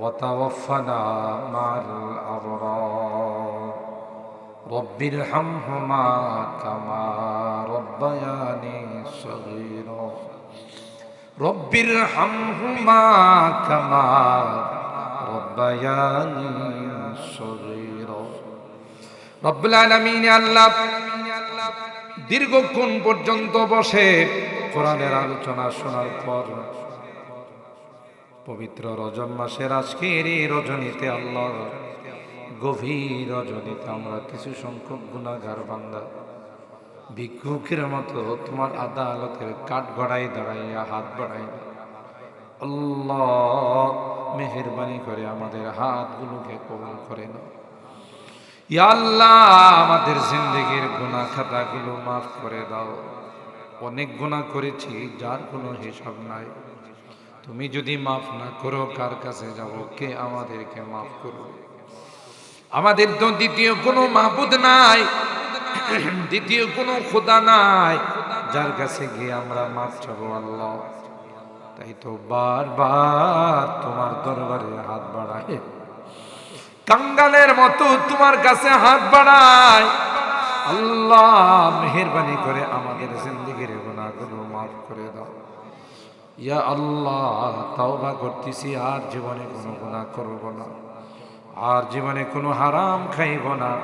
وتوفنا مع الأبرار رب ارحمهما كما ربياني صغيرا رب ارحمهما كما ربياني صغيرا رب العالمين আল্লাহ দীর্ঘক্ষণ পর্যন্ত বসে কোরআনের আলোচনা শোনার পর পবিত্র রজব মাসের আজকের এই রজনীতে আল্লাহ, গভীর রজনীতে আমরা কিছু সংখ্যক গুণাগার বান্দা, ভিক্ষুকের মতো তোমার আদালতের কাঠ গড়াই দাঁড়াইয়া হাত বাড়াই। আল্লাহ মেহরবানি করে আমাদের হাতগুলোকে কবল করে না আল্লাহ, আমাদের জিন্দগির গুনাহ খাতাগুলো মাফ করে দাও। অনেক গুনাহ করেছি, যার কোনো হিসাব নাই। তুমি যদি মাফ না করো, কার কাছে যাব? কে আমাদেরকে মাফ করো আমাদের তো দ্বিতীয় কোনো মাহবুদ নাই। দ্বিতীয় কোনো খোদা নাই। যার কাছে গিয়ে আমরা মাফ চাবো আল্লাহ। তাই তো বারবার তোমার দরবারে হাত বাড়ায়। কাঙ্গালের মতো তোমার কাছে হাত বাড়ায়। আল্লাহ, মেহরবানি করে আমাদের জিন্দগির গুণাগুলো মাফ করে দাও। ইয়া আল্লাহ, তাওবা করতেছি, আর জীবনে কোনো গুণা করব না। আর জীবনে কোনো হারাম খাইব না।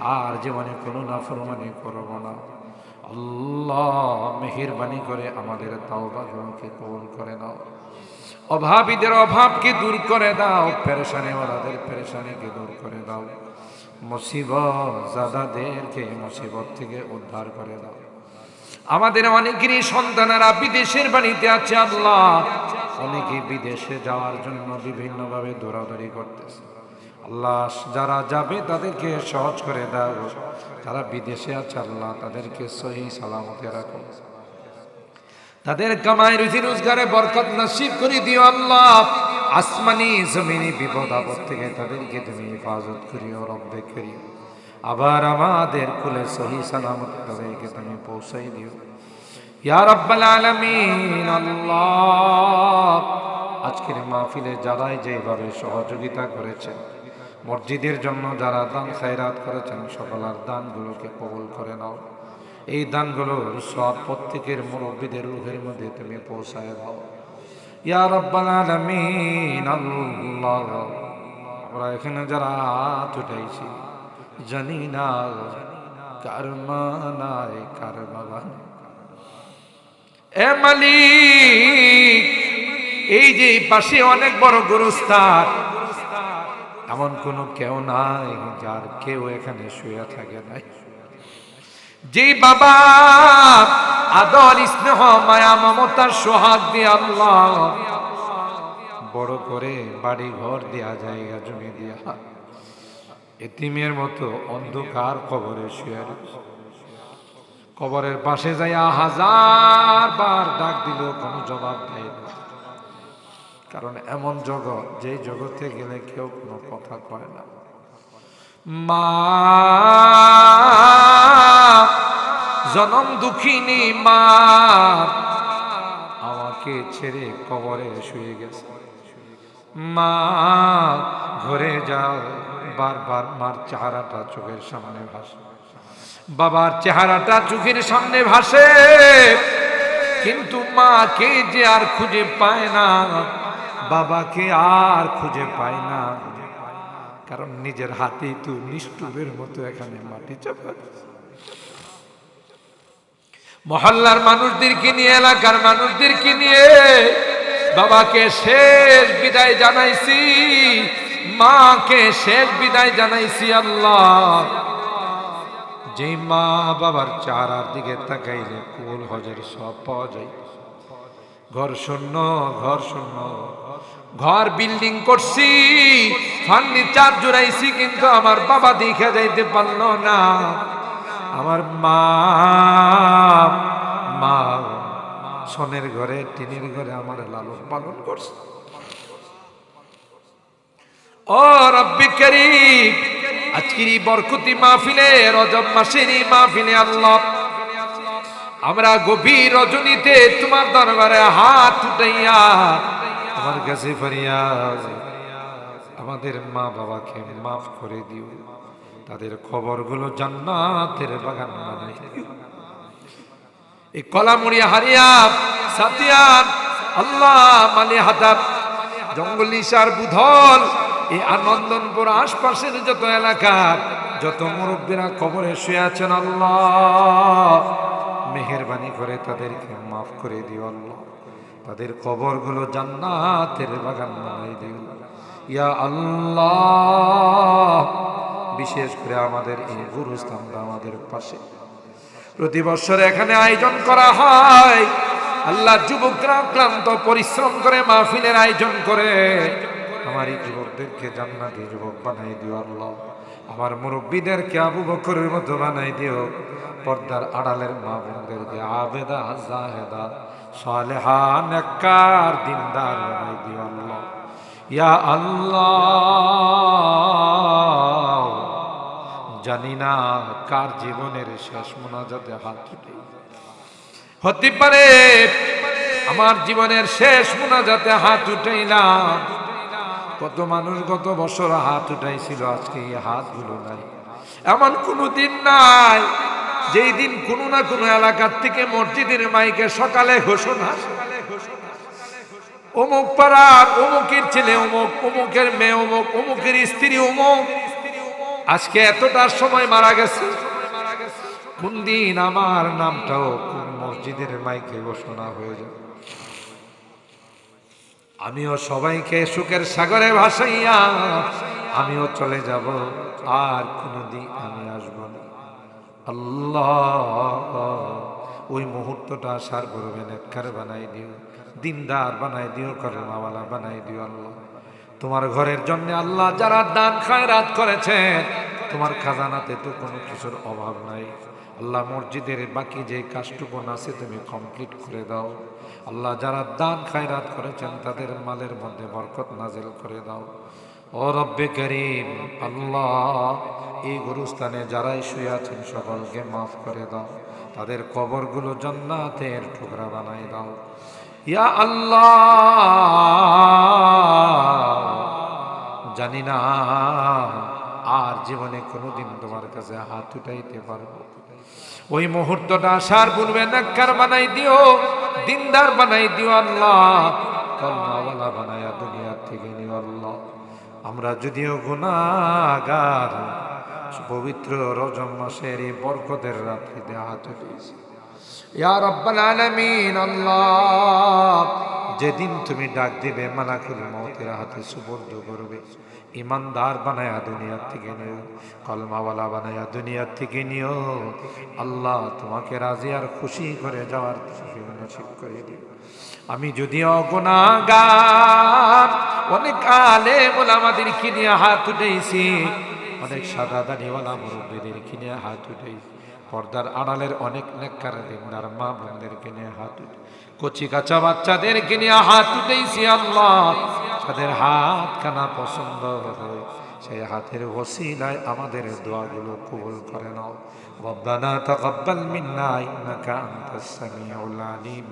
আর জীবনে কোনো নাফরমানি করব না। আল্লাহ মেহরবানি করে আমাদের তাওবাগুলোকে কবুল করে নাও। অভাবীদের অভাবকে দূর করে দাও। পেরেশানি ওরাদের পেরেশানিকে দূর করে দাও। মুসিবত জাদাদেরকে মুসিবত থেকে উদ্ধার করে দাও। আমাদের অনেকেরই সন্তানেরা বিদেশের বাড়িতে আছে, আল্লাহ। অনেকে বিদেশে যাওয়ার জন্য বিভিন্নভাবে দৌড়াদৌড়ি করতেছে। আল্লাহ, যারা যাবে তাদেরকে সহজ করে দাও। যারা বিদেশে আছে, আল্লাহ, তাদেরকে সহি সালামতে রাখো। তাদের কামাই, রুজি, রোজগারে বরকত নসিব করে দিও, আল্লাহ। আসমানি, জমিনি বিপদ আপদ থেকে তাদেরকে তুমি হেফাজত করিও, রব্বে করিও। আবার আমাদের কুলে সহি সালামত তাদেরকে তুমি পৌঁছাই দিও। ইয়া রাব্বাল আলামিন, আল্লাহ। আজকের মাহফিলে যারাই যেভাবে সহযোগিতা করেছেন, মসজিদের জন্য যারা দান খায়রাত করেছেন, সকলার দানগুলোকে কবুল করে নাও। এই দানগুলোর সব প্রত্যেকের মুরব্বীদের রুহের মধ্যে তুমি পৌঁছায় দাও। ইয়া রাব্বাল আলামিন, আল্লাহ। আমরা এখানে যারা হাত উঠাইছি জানি না কার মা নাই কার বাবা এ মালিক, এই যে পাশে অনেক বড় গুরুস্থান, এমন কোনো কেউ নাই যার কেউ এখানে শুয়ে থাকে নাই। যে বাবা আদর, স্নেহ, মায়া মমতার সোহাগ দিয়ে আল্লাহ বড় করে বাড়ি ঘর দেয়া, জায়গা জমি দিয়া। এতিমের মতো অন্ধকার কবরে শুয়ে। কবরের পাশে যাইয়া হাজার বার ডাক দিল কোনো জবাব দেয় না। কারণ এমন জগৎ যে জগতে গেলে কেউ কোনো কথা কয় না। মা জনম দুঃখিনী মা, আমাকে ছেড়ে কবরে শুয়ে গেছে। মা, ঘরে যাও। বারবার মার চেহারাটা চোখের সামনে ভাসে। বাবার চেহারাটা চোখের সামনে ভাসে। কিন্তু মাকে যে আর খুঁজে পায় না, বাবাকে আর খুঁজে পায় না। কারণ নিজের হাতেই তো নিষ্ঠুরের মতো এখানে মাটি চাপা। মহল্লার মানুষদেরকে নিয়ে, এলাকার মানুষদেরকে নিয়ে বাবাকে শেষ বিদায় জানাইছি। মাকে শেষ বিদায় জানাইছি আল্লাহ। যে মা বাবার চারার দিকে তাকাইলে কুল হজের সব পাওয়া যায়। ঘর শূন্য ঘর শূন্য। ঘর বিল্ডিং করছি, ফার্নিচার জুড়াইছি, কিন্তু আমার বাবা দেখে যাইতে পারল না। আমার মা মা, সোনের ঘরে, টিনের ঘরে আমার লালন পালন করছে। ও রব্বি করিম, আজকের বরকতি মাহফিলে, রজব মাসের মাহফিলে আল্লাহ, আমরা গভীর রজনীতে তোমার দরবারে হাত উঠাইয়া, তোমার কাছে ফরিয়াদ আমাদের মা বাবাকে মাফ করে দিও। তাদের খবরগুলো জান্নাতের বাগান বানাই এই কলামুড়িয়া হারিয়া, সাতিয়ান, আল্লাহ, মালি হাতার জঙ্গল ইসার বুধল এই আনন্দনপুর আশপাশের যত এলাকার যত মুরব্বীরা কবরে শুয়ে আছেন আল্লাহ, মেহরবানি করে তাদেরকে মাফ করে দিও আল্লাহ। তাদের কবরগুলো জান্নাতের বাগান বানাই দিও। ইয়া আল্লাহ, বিশেষ করে আমাদের এই গুরুস্থানটা আমাদের পাশে। প্রতি বছর এখানে আয়োজন করা হয়। আল্লাহ যুবকরা ক্লান্ত পরিশ্রম করে মাহফিলের আয়োজন করে। আমার এই যুবকদেরকে জান্নাতি যুবক বানাই দিও আল্লাহ। আমার মুরব্বীদেরকে আবু বকরের মতো বানাই দিও। পর্দার আড়ালের মা বোনদেরকে আবেদা, জাহেদা, সালেহা, নেককার, দিনদার বানাই দিও আল্লাহ। ইয়া আল্লাহ, জানি না কার জীবনের শেষ মোনাজাতে হাত উঠে হতে পারে, আমার জীবনের শেষ মোনাজাতে হাত উঠাইলাম। কত মানুষ গত বছর হাত উঠাইছিল, আজকে এই হাতগুলো নাই। এমন কোনো দিন নাই, যেই দিন কোনো না কোনো এলাকার থেকে মসজিদের মাইকে সকালে ঘোষণা অমুক পাড়ার অমুকের ছেলে অমুক, অমুকের মেয়ে অমুক, অমুকের স্ত্রী অমুক। আজকে এতটার সময় মারা গেছে। কোন দিন আমার নামটাও কোন মসজিদের মাইকে ঘোষণা হয়ে যাবে? আমিও সবাইকে সুখের সাগরে ভাসাইয়া, আমিও চলে যাব, আর কোনোদিন আমি আসব না। আল্লাহ, ওই মুহূর্তটা আসার করবেন একখার বানাই দিও, দিনদার বানাই দিও, করমাওয়ালা বানাই দিও আল্লাহ। তোমার ঘরের জন্য আল্লাহ যারা দান খায়রাত করেছেন, তোমার খাজানাতে তো কোনো কিছুর অভাব নাই। আল্লাহ মসজিদের বাকি যে কাজটুকুন আছে, তুমি কমপ্লিট করে দাও। আল্লাহ যারা দান খায়রাত করেছেন, তাদের মালের মধ্যে বরকত নাজেল করে দাও। ও রব্বে করিম, আল্লাহ, এই গুরুস্থানে যারাই শুয়ে আছেন, সকলকে মাফ করে দাও। তাদের কবরগুলো জান্নাতের টুকরা বানাই দাও। ইয়া আল্লাহ, জানি না আর জীবনে কোনোদিন তোমার কাছে হাত উঠাইতে পারব। ওই মুহূর্তটা আসার পূর্বে নাক্কার বানাই দিও, দিনদার বানাই দিও আল্লাহ। কলমাওয়ালা বানায়া দুনিয়ার থেকে নিও আল্লাহ। আমরা যদিও গুণাগার পবিত্র রজম মাসের এই বরকতের রাত্রিতে হাত উঠিয়েছি ইয়া রব্বাল আলামিন আল্লাহ যেদিন তুমি ডাক দিবে, মালাকুল মৌতের হাতে সুবর্দ করবে। ইমানদার বানায়া দুনিয়ার থেকে নিও, কলমাওয়ালা বানায়া দুনিয়ার থেকে নিও। আল্লাহ তোমাকে রাজি আর খুশি করে যাওয়ার নসিব করে দিও আমি যদিও গুনাহগার অনেক আলে মোলামাদেরকে নিয়ে হাত উঠেছি। অনেক সাদা দাড়িওয়ালা মুরব্বীদেরকে নিয়ে হাত উঠেছি। পর্দার আড়ালের অনেক নেককার দিনদার মা বোনদেরকে নিয়ে হাত উঠে কচি কাঁচা বাচ্চাদেরকে নিয়ে হাত উঠেছি আল্লাহ তাদের হাত কানা পছন্দ হয় সেই হাতের ওসিলায় আমাদের দোয়াগুলো কবুল করে নাও ربنا تقبل منا إنك أنت السميع العليم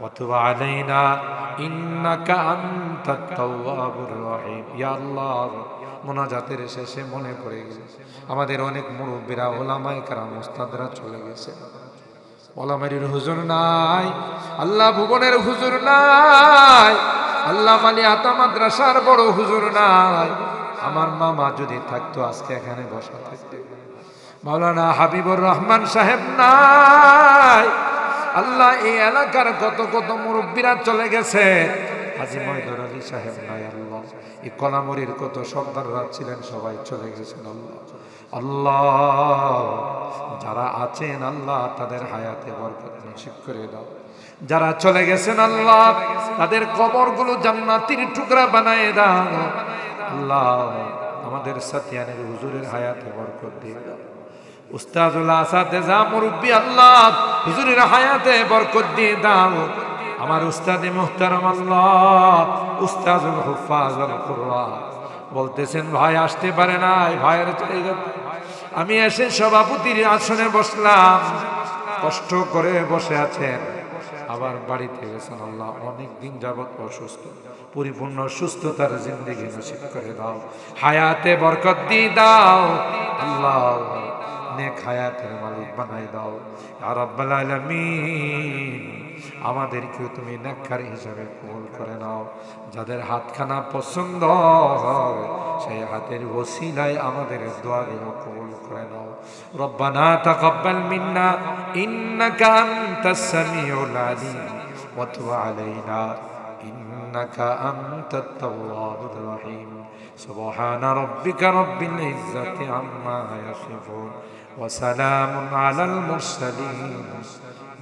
وتب علينا إنك أنت التواب الرحيم يا الله মোনাজাতের শেষে মনে পড়ে গেছে। আমাদের অনেক মুরব্বীরা ওলামাই কারাম ওস্তাদরা চলে গেছে। ওলামারির হুজুর নাই, আল্লাহ ভুবনের হুজুর নাই, আল্লাহ মালি আতা মাদ্রাসার বড় হুজুর নাই। আমার মামা যদি থাকতো, আজকে এখানে বসা থাকতে। মাওলানা হাবিবুর রহমান সাহেব নাই। আল্লাহ এই এলাকার কত কত মুরব্বীরা চলে গেছে। হাজি ময়দর আলী সাহেব নাই আল্লাহ। এই কলামরির কত সর্দাররা ছিলেন, সবাই চলে গেছেন আল্লাহ। আল্লাহ, যারা আছেন আল্লাহ, তাদের হায়াতে বরকত নসিব করে দাও। যারা চলে গেছেন আল্লাহ, তাদের কবরগুলো জান্নাতির টুকরা বানায় দাও। আল্লাহ, আমাদের সাথিয়ানের হুজুরের হায়াতে বরকত দিয়ে দাও। উস্তাদুল আসাদে যা মুরব্বী আল্লাহ, হুজুরের হায়াতে বরকত দিয়ে দাও। আমার উস্তাদে মুহতারাম আল্লাহ, উস্তাদুল হুফাজ বলতেছেন, ভাই, আসতে পারে না ভাইয়ের জায়গা আমি এসে সভাপতির আসনে বসলাম। কষ্ট করে বসে আছেন। আবার বাড়িতে গেছেন আল্লাহ, অনেক দিন যাবত অসুস্থ। পরিপূর্ণ সুস্থতার জিন্দগি নসিব করে দাও। হায়াতে বরকত দিয়ে দাও। আল্লাহ নেক হায়াতের মালিক বানাই দাও। আর আব্বাল আলামিন। আমাদেরকেও তুমি নেককারী হিসাবে কবুল করে নাও যাদের হাতখানা পছন্দ হয় সেই হাতের ওসিলায় আমাদের দোয়াগুলো কবুল করে নাও রব্বানা তাকাব্বাল মিন্না ইন্নাকা আনতাস সামিউল আলিম ওয়া তুব আলাইনা ইন্নাকা আনতাত তাওয়াবুর রহিম سبحان ربك رب العزة عما يصفون وسلام على المرسلين